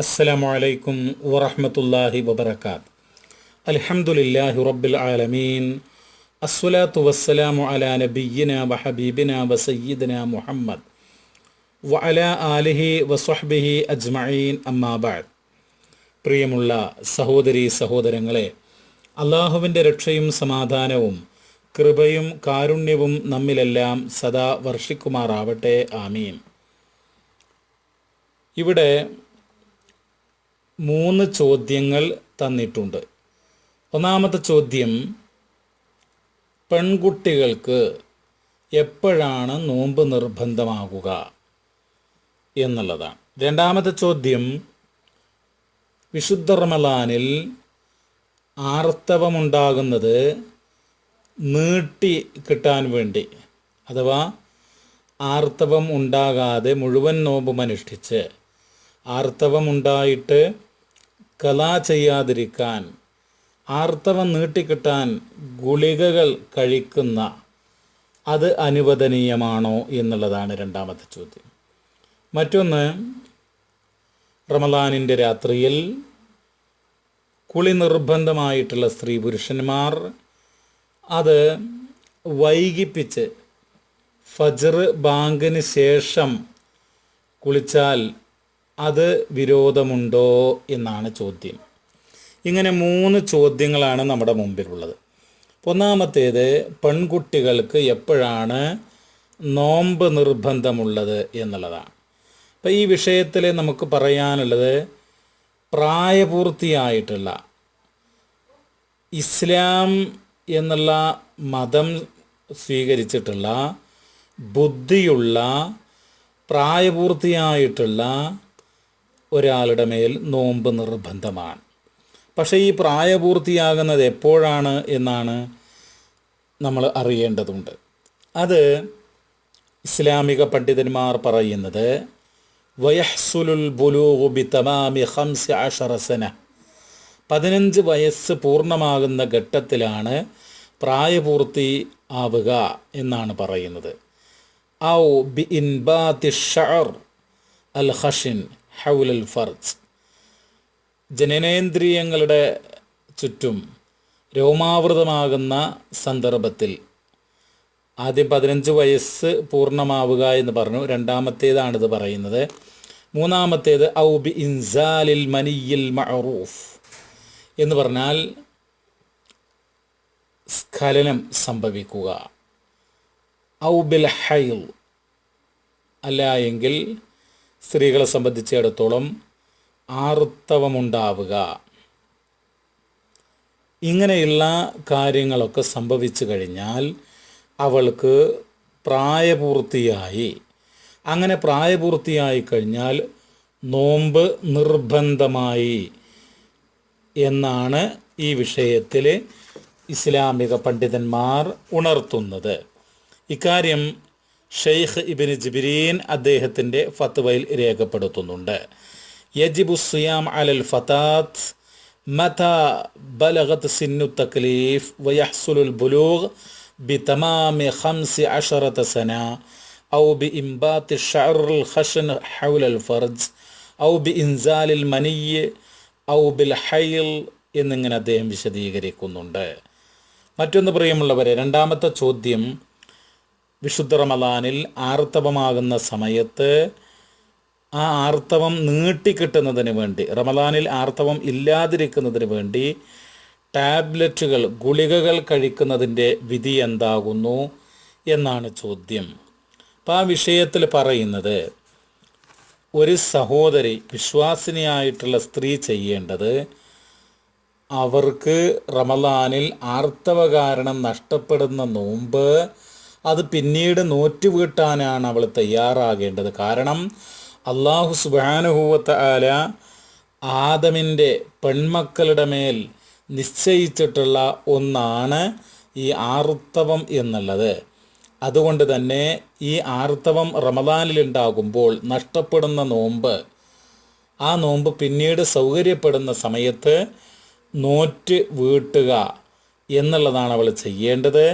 അസ്സലാമു അലൈക്കും വറഹമത്തല്ലാഹി വബർക്കാത്ത് അൽഹംദുലില്ലാഹി റബ്ബിൽ ആലമീൻ. അസ്വലാത്തു വസ്സലാമു അലാ നബീന വഹബീബിന വസയ്യിദന മുഹമ്മദ്. വഅല ആലിഹി വസ്വഹ്ബിഹി അജ്മഈൻ. അമ്മാബാദ് പ്രിയമുള്ള സഹോദരി സഹോദരങ്ങളെ അള്ളാഹുവിന്റെ രക്ഷയും സമാധാനവും കൃപയും കാരുണ്യവും നമ്മിലെല്ലാം സദാ വർഷിക്കുമാറാവട്ടെ. ആമീൻ. ഇവിടെ മൂന്ന് ചോദ്യങ്ങൾ തന്നിട്ടുണ്ട്. ഒന്നാമത്തെ ചോദ്യം പെൺകുട്ടികൾക്ക് എപ്പോഴാണ് നോമ്പ് നിർബന്ധമാകുക എന്നുള്ളതാണ്. രണ്ടാമത്തെ ചോദ്യം വിശുദ്ധ റമലാനിൽ ആർത്തവമുണ്ടാകുന്നത് നീട്ടി കിട്ടാൻ വേണ്ടി അഥവാ ആർത്തവം ഉണ്ടാകാതെ മുഴുവൻ നോമ്പും അനുഷ്ഠിച്ച് ആർത്തവമുണ്ടായിട്ട് കലാ ചെയ്യാതിരിക്കാൻ ആർത്തവം നീട്ടിക്കിട്ടാൻ ഗുളികകൾ കഴിക്കുന്ന അത് അനുവദനീയമാണോ എന്നുള്ളതാണ് രണ്ടാമത്തെ ചോദ്യം. മറ്റൊന്ന് റമലാനിന്റെ രാത്രിയിൽ കുളി നിർബന്ധമായിട്ടുള്ള സ്ത്രീ പുരുഷന്മാർ അത് വൈകിപ്പിച്ച് ഫജർ ബാങ്കിന് ശേഷം കുളിച്ചാൽ അത് വിരോധമുണ്ടോ എന്നാണ് ചോദ്യം. ഇങ്ങനെ മൂന്ന് ചോദ്യങ്ങളാണ് നമ്മുടെ മുമ്പിലുള്ളത്. ഒന്നാമത്തേത് പെൺകുട്ടികൾക്ക് എപ്പോഴാണ് നോമ്പ് നിർബന്ധമുള്ളത് എന്നുള്ളതാണ്. അപ്പം ഈ വിഷയത്തിൽ നമുക്ക് പറയാനുള്ളത് പ്രായപൂർത്തിയായിട്ടുള്ള ഇസ്ലാം എന്നുള്ള മതം സ്വീകരിച്ചിട്ടുള്ള ബുദ്ധിയുള്ള പ്രായപൂർത്തിയായിട്ടുള്ള ഒരാളുടെ മേൽ നോമ്പ് നിർബന്ധമാണ്. പക്ഷേ ഈ പ്രായപൂർത്തിയാകുന്നത് എപ്പോഴാണ് എന്നാണ് നമ്മൾ അറിയേണ്ടതുണ്ട്. അത് ഇസ്ലാമിക പണ്ഡിതന്മാർ പറയുന്നത് വയഹ്സുലുൽ ബുലൂഹു ബി തമാമി ഹംസ അഷറസന പതിനഞ്ച് വയസ്സ് പൂർണമാകുന്ന ഘട്ടത്തിലാണ് പ്രായപൂർത്തി ആവുക എന്നാണ് പറയുന്നത്. ഔ ബി ഇൻബാത്തി ഷഅർ അൽ ഹഷിൻ ഹൗലൽ ഫർജ് ജനനേന്ദ്രിയങ്ങളുടെ ചുറ്റും രോമാവൃതമാകുന്ന സന്ദർഭത്തിൽ ആദ്യം പതിനഞ്ച് വയസ്സ് പൂർണമാവുക എന്ന് പറഞ്ഞു. രണ്ടാമത്തേതാണിത് പറയുന്നത്. മൂന്നാമത്തേത് ഔബി ഇൻസാലിൽ മനിയിൽ മഅറൂഫ് എന്ന് പറഞ്ഞാൽ സ്ഖലനം സംഭവിക്കുക. ഔബിൽ ബിൽ ഹൈൽ അല്ല എങ്കിൽ സ്ത്രീകളെ സംബന്ധിച്ചിടത്തോളം ആർത്തവമുണ്ടാവുക. ഇങ്ങനെയുള്ള കാര്യങ്ങളൊക്കെ സംഭവിച്ചു കഴിഞ്ഞാൽ അവൾക്ക് പ്രായപൂർത്തിയായി. അങ്ങനെ പ്രായപൂർത്തിയായി കഴിഞ്ഞാൽ നോമ്പ് നിർബന്ധമായി എന്നാണ് ഈ വിഷയത്തിൽ ഇസ്ലാമിക പണ്ഡിതന്മാർ ഉണർത്തുന്നത്. ഇക്കാര്യം ഷെയ്ഖ് ഇബിന് ജിബിരീൻ അദ്ദേഹത്തിന്റെ ഫത്വയിൽ രേഖപ്പെടുത്തുന്നുണ്ട്. യജിബു സിയാം അലൽ ഫതാത് മത ബലഗത് സിന്നു തക്ലീഫ് വയഹ്സുലുൽ ബുലൂഗ് ബി തമാമി ഖംസി അഷറത്ത് സന ഔ ബി ഇംബാത്ത് ഷറുൽ ഖഷൻ ഹൗലൽ ഫർജ് ഔ ബി ഇൻസാലിൽ മനിയ് ഔ ബിൽ ഹൈൽ എന്നിങ്ങനെ അദ്ദേഹം വിശദീകരിക്കുന്നുണ്ട്. മറ്റൊന്ന് പ്രിയമുള്ളവരെ രണ്ടാമത്തെ ചോദ്യം വിശുദ്ധ റമലാനിൽ ആർത്തവമാകുന്ന സമയത്ത് ആ ആർത്തവം നീട്ടിക്കിട്ടുന്നതിന് വേണ്ടി റമലാനിൽ ആർത്തവം ഇല്ലാതിരിക്കുന്നതിന് വേണ്ടി ടാബ്ലറ്റുകൾ ഗുളികകൾ കഴിക്കുന്നതിന്റെ വിധി എന്താകുന്നു എന്നാണ് ചോദ്യം. അപ്പം ആ വിഷയത്തിൽ പറയുന്നത് ഒരു സഹോദരി വിശ്വാസിനിയായിട്ടുള്ള സ്ത്രീ ചെയ്യേണ്ടത് അവർക്ക് റമലാനിൽ ആർത്തവ കാരണം നഷ്ടപ്പെടുന്ന നോമ്പ് അത് പിന്നീട് നോറ്റുവീട്ടാനാണ് അവൾ തയ്യാറാകേണ്ടത്. കാരണം അള്ളാഹു സുബാനുഭൂവത്ത ആല ആദമിന്റെ പെൺമക്കളുടെ മേൽ നിശ്ചയിച്ചിട്ടുള്ള ഒന്നാണ് ഈ ആർത്തവം എന്നുള്ളത്. അതുകൊണ്ട് തന്നെ ഈ ആർത്തവം റമദാനിലുണ്ടാകുമ്പോൾ നഷ്ടപ്പെടുന്ന നോമ്പ് ആ നോമ്പ് പിന്നീട് സൗകര്യപ്പെടുന്ന സമയത്ത് നോറ്റ് വീട്ടുക എന്നുള്ളതാണ് അവൾ ചെയ്യേണ്ടത്.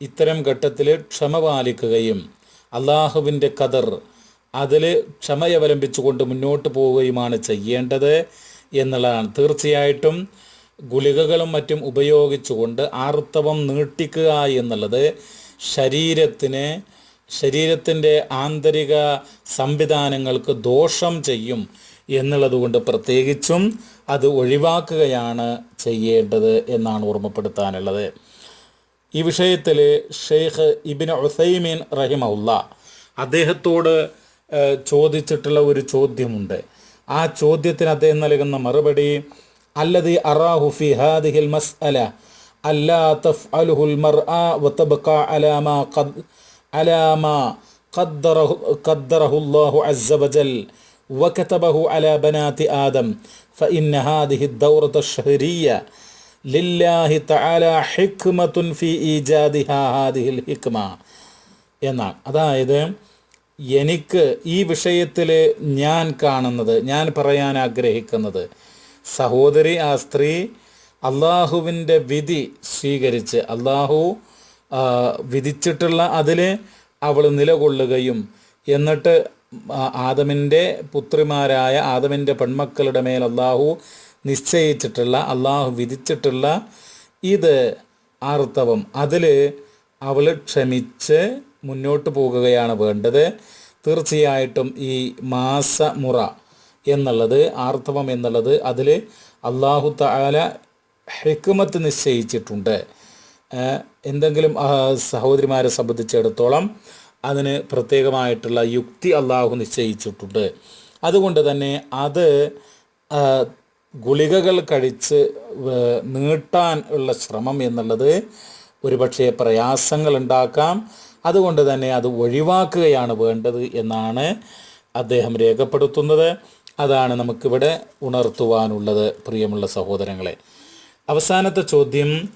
ഇത്തരം ഘട്ടത്തിൽ ക്ഷമ പാലിക്കുകയും അള്ളാഹുവിന്റെ കതർ അതിൽ ക്ഷമയവലംബിച്ചുകൊണ്ട് മുന്നോട്ട് പോവുകയുമാണ് ചെയ്യേണ്ടത് എന്നുള്ളതാണ്. തീർച്ചയായിട്ടും ഗുളികകളും മറ്റും ഉപയോഗിച്ചുകൊണ്ട് ആർത്തവം നീട്ടിക്കുക എന്നുള്ളത് ശരീരത്തിന് ശരീരത്തിന്റെ ആന്തരിക സംവിധാനങ്ങൾക്ക് ദോഷം ചെയ്യും എന്നുള്ളതുകൊണ്ട് പ്രത്യേകിച്ചും അത് ഒഴിവാക്കുകയാണ് ചെയ്യേണ്ടത് എന്നാണ് ഓർമ്മപ്പെടുത്താനുള്ളത്. ഈ വിഷയത്തിൽ ഷെയ്ഖ് ഇബിൻ ഉസൈമീൻ റഹിമഉല്ല അദ്ദേഹത്തോട് ഏഹ്, ചോദിച്ചിട്ടുള്ള ഒരു ചോദ്യമുണ്ട് ആ ചോദ്യത്തിന് അദ്ദേഹം നൽകുന്ന മറുപടി അല്ലതി അറാഹു ഫി ഹാദിഹിൽ മസ്അല അല്ലാ തഫ്അലുഹുൽ മർആ വതബ്ഖ അലാ മാ ഖദ് അലാ മാ قدره قدره الله عز وجل وكتبه على بنات آدم فإن هذه الدورة الشهرية ലില്ലാഹി തആല ഹിക്മതുൻ ഫി ഈജാദിഹ ഹാദിഹിൽ ഹിക്മ. എന്നാണ് അതായത് എനിക്ക് ഈ വിഷയത്തിൽ ഞാൻ കാണുന്നത് ഞാൻ പറയാൻ ആഗ്രഹിക്കുന്നത് സഹോദരി ആ സ്ത്രീ അള്ളാഹുവിന്റെ വിധി സ്വീകരിച്ച് അള്ളാഹു വിധിച്ചിട്ടുള്ള അതിൽ അവൾ നിലകൊള്ളുകയും എന്നിട്ട് ആദമിന്റെ പുത്രിമാരായ ആദമിന്റെ പെൺമക്കളുടെ മേൽ അള്ളാഹു നിശ്ചയിച്ചിട്ടുള്ള അള്ളാഹു വിധിച്ചിട്ടുള്ള ഇത് ആർത്തവം. അതിൽ അവൾ ക്ഷമിച്ച് മുന്നോട്ട് പോകുകയാണ് വേണ്ടത്. തീർച്ചയായിട്ടും ഈ മാസമുറ എന്നുള്ളത് ആർത്തവം എന്നുള്ളത് അതിൽ അള്ളാഹു താല ഹെക്കുമത്ത് നിശ്ചയിച്ചിട്ടുണ്ട്. എന്തെങ്കിലും സഹോദരിമാരെ സംബന്ധിച്ചിടത്തോളം അതിന് പ്രത്യേകമായിട്ടുള്ള യുക്തി അള്ളാഹു നിശ്ചയിച്ചിട്ടുണ്ട്. അതുകൊണ്ട് തന്നെ അത് ഗുളികകൾ കഴിച്ച് നീട്ടാൻ ഉള്ള ശ്രമം എന്നുള്ളത് ഒരുപക്ഷെ പ്രയാസങ്ങൾ ഉണ്ടാക്കാം. അതുകൊണ്ട് തന്നെ അത് ഒഴിവാക്കുകയാണ് വേണ്ടത് എന്നാണ് അദ്ദേഹം രേഖപ്പെടുത്തുന്നത്. അതാണ് നമുക്കിവിടെ ഉണർത്തുവാനുള്ളത് പ്രിയമുള്ള സഹോദരങ്ങളെ. അവസാനത്തെ ചോദ്യം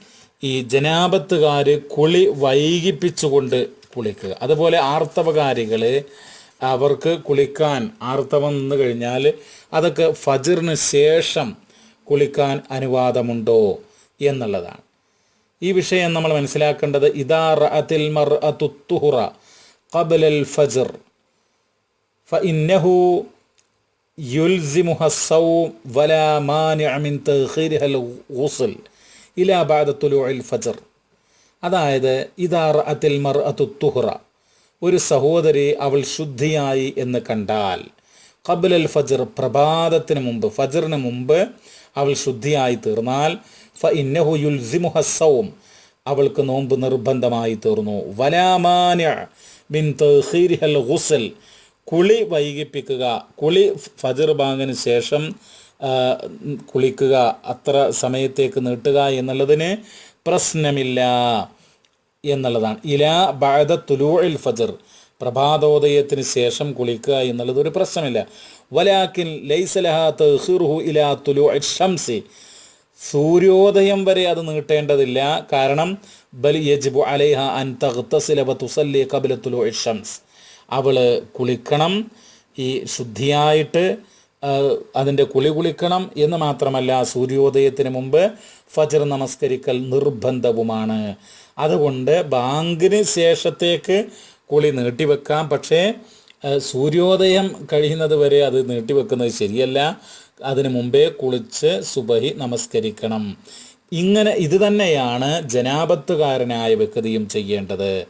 ഈ ജനാപത്തുകാർ കുളി വൈകിപ്പിച്ചുകൊണ്ട് കുളിക്കുക. അതുപോലെ ആർത്തവകാരികൾ അവർക്ക് കുളിക്കാൻ ആർത്തവം നിന്ന് കഴിഞ്ഞാൽ അതൊക്കെ ഫജറിന് ശേഷം കുളിക്കാൻ അനുവാദമുണ്ടോ എന്നുള്ളതാണ് ഈ വിഷയം നമ്മൾ മനസ്സിലാക്കേണ്ടത് ഇദാ റഅത്തിൽ മർഅത്തു തുഹുറ ഖബ്ലൽ ഫജ്ർ فإنه يلزمها الصوم ولا مانع من تأخيرها الغسل إلى بعد طلوع الفجر അതായത് ഇതാ റഅത്തിൽ മർഅത്തു തുഹ്റ ഒരു സഹോദരി അവൾ ശുദ്ധിയായി എന്ന് കണ്ടാൽ ഖബ്ലൽ ഫജർ പ്രഭാതത്തിന് മുമ്പ് ഫജറിന് മുമ്പ് അവൾ ശുദ്ധിയായി തീർന്നാൽ ഫ ഇന്നഹു യുൽസിമുഹസവും അവൾക്ക് നോമ്പ് നിർബന്ധമായി തീർന്നു. വലാമാന്യ ബിൻ കുളി വൈകിപ്പിക്കുക കുളി ഫജർ ബാങ്കിന് ശേഷം കുളിക്കുക അത്ര സമയത്തേക്ക് നീട്ടുക എന്നുള്ളതിന് പ്രശ്നമില്ല. എന്നുള്ളതാണ്. ഇലാ ബഅദ തുലൂഇൽ ഫജർ. പ്രഭാതോദയത്തിന് ശേഷം കുളിക്കുക എന്നുള്ളത് ഒരു പ്രശ്നമില്ല. വലാക്കിൻ ലൈസ ലൈസലഹ തഖീറുഹു ഇലാ തുലൂഇ ഷംസി. സൂര്യോദയം വരെ അത് നീട്ടേണ്ടതില്ല. കാരണം ബൽ യജ്ബു അലൈഹ അൻ തഗ്തസില വ തുസല്ലി ഖബ്ല തുലൂഇ ഷംസ്. അവൾ കുളിക്കണം. ഈ ശുദ്ധിയായിട്ട് അതിന്റെ കുളി കുളിക്കണം എന്ന് മാത്രമല്ല സൂര്യോദയത്തിന് മുമ്പ് ഫജർ നമസ്കരിക്കൽ നിർബന്ധവുമാണ്. അതുകൊണ്ട് ബാങ്കിന് ശേഷത്തേക്ക് കുളി നീട്ടിവെക്കാം. പക്ഷേ സൂര്യോദയം കഴിയുന്നത് വരെ അത് നീട്ടിവെക്കുന്നത് ശരിയല്ല. അതിനു മുമ്പേ കുളിച്ച് സുബഹി നമസ്കരിക്കണം. ഇങ്ങനെ ഇത് തന്നെയാണ് ജനാപത്തുകാരനായ വ്യക്തിയും ചെയ്യേണ്ടത്.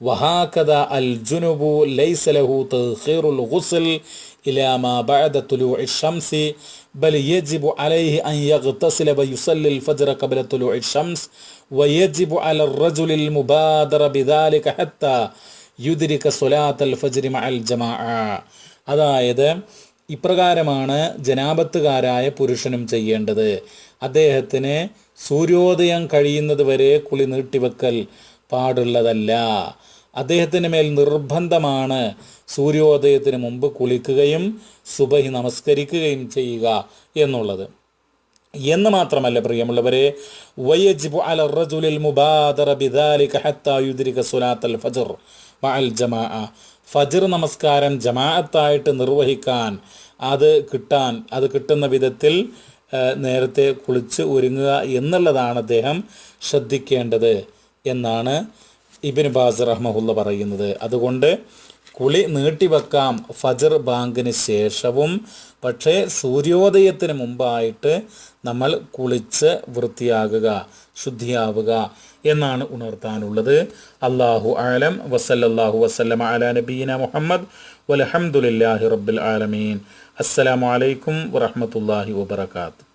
وهكذا الجنب ليس له تأخير الغسل إلى ما بعد طلوع الشمس بل يجب عليه أن يغتسل ويصلي الفجر قبل طلوع الشمس ويجب على الرجل المبادرة بذلك حتى يدرك صلاة الفجر مع الجماعة അതായത് ഇപ്രകാരമാണ് ജനാപത്തുകാരായ പുരുഷനും ചെയ്യേണ്ടത് അദ്ദേഹത്തിന് സൂര്യോദയം കഴിയുന്നത് വരെ കുളി നീട്ടിവെക്കൽ പാടുള്ളതല്ല അദ്ദേഹത്തിന് മേൽ നിർബന്ധമാണ് സൂര്യോദയത്തിന് മുമ്പ് കുളിക്കുകയും സുബഹി നമസ്കരിക്കുകയും ചെയ്യുക എന്നുള്ളത്. എന്ന് മാത്രമല്ല പ്രിയമുള്ളവരെ വയജിബു അല റജുലിൽ മുബാദറ ബിദാലിക മഅൽ ഫജർ നമസ്കാരം ജമാഅത്തായിട്ട് നിർവഹിക്കാൻ അത് കിട്ടാൻ അത് കിട്ടുന്ന വിധത്തിൽ നേരത്തെ കുളിച്ച് ഒരുങ്ങുക എന്നുള്ളതാണ് അദ്ദേഹം ശ്രദ്ധിക്കേണ്ടത്. എന്നാണ് ഇബിൻ ബാസ് റഹ്മഹുല്ല പറയുന്നത്. അതുകൊണ്ട് കുളി നീട്ടിവെക്കാം ഫജർ ബാങ്കിന് ശേഷവും. പക്ഷേ സൂര്യോദയത്തിന് മുമ്പായിട്ട് നമ്മൾ കുളിച്ച് വൃത്തിയാകുക ശുദ്ധിയാവുക എന്നാണ് ഉണർത്താനുള്ളത്. അള്ളാഹു ആലം വസല്ലാഹു വസല്ലമ അല നബീന മുഹമ്മദ്. വലഹമുല്ലാഹി റബ്ബിൽ ആലമീൻ. അസ്സലാമു അലൈക്കും വറഹമത്തല്ലാഹി വബർക്കാത്തു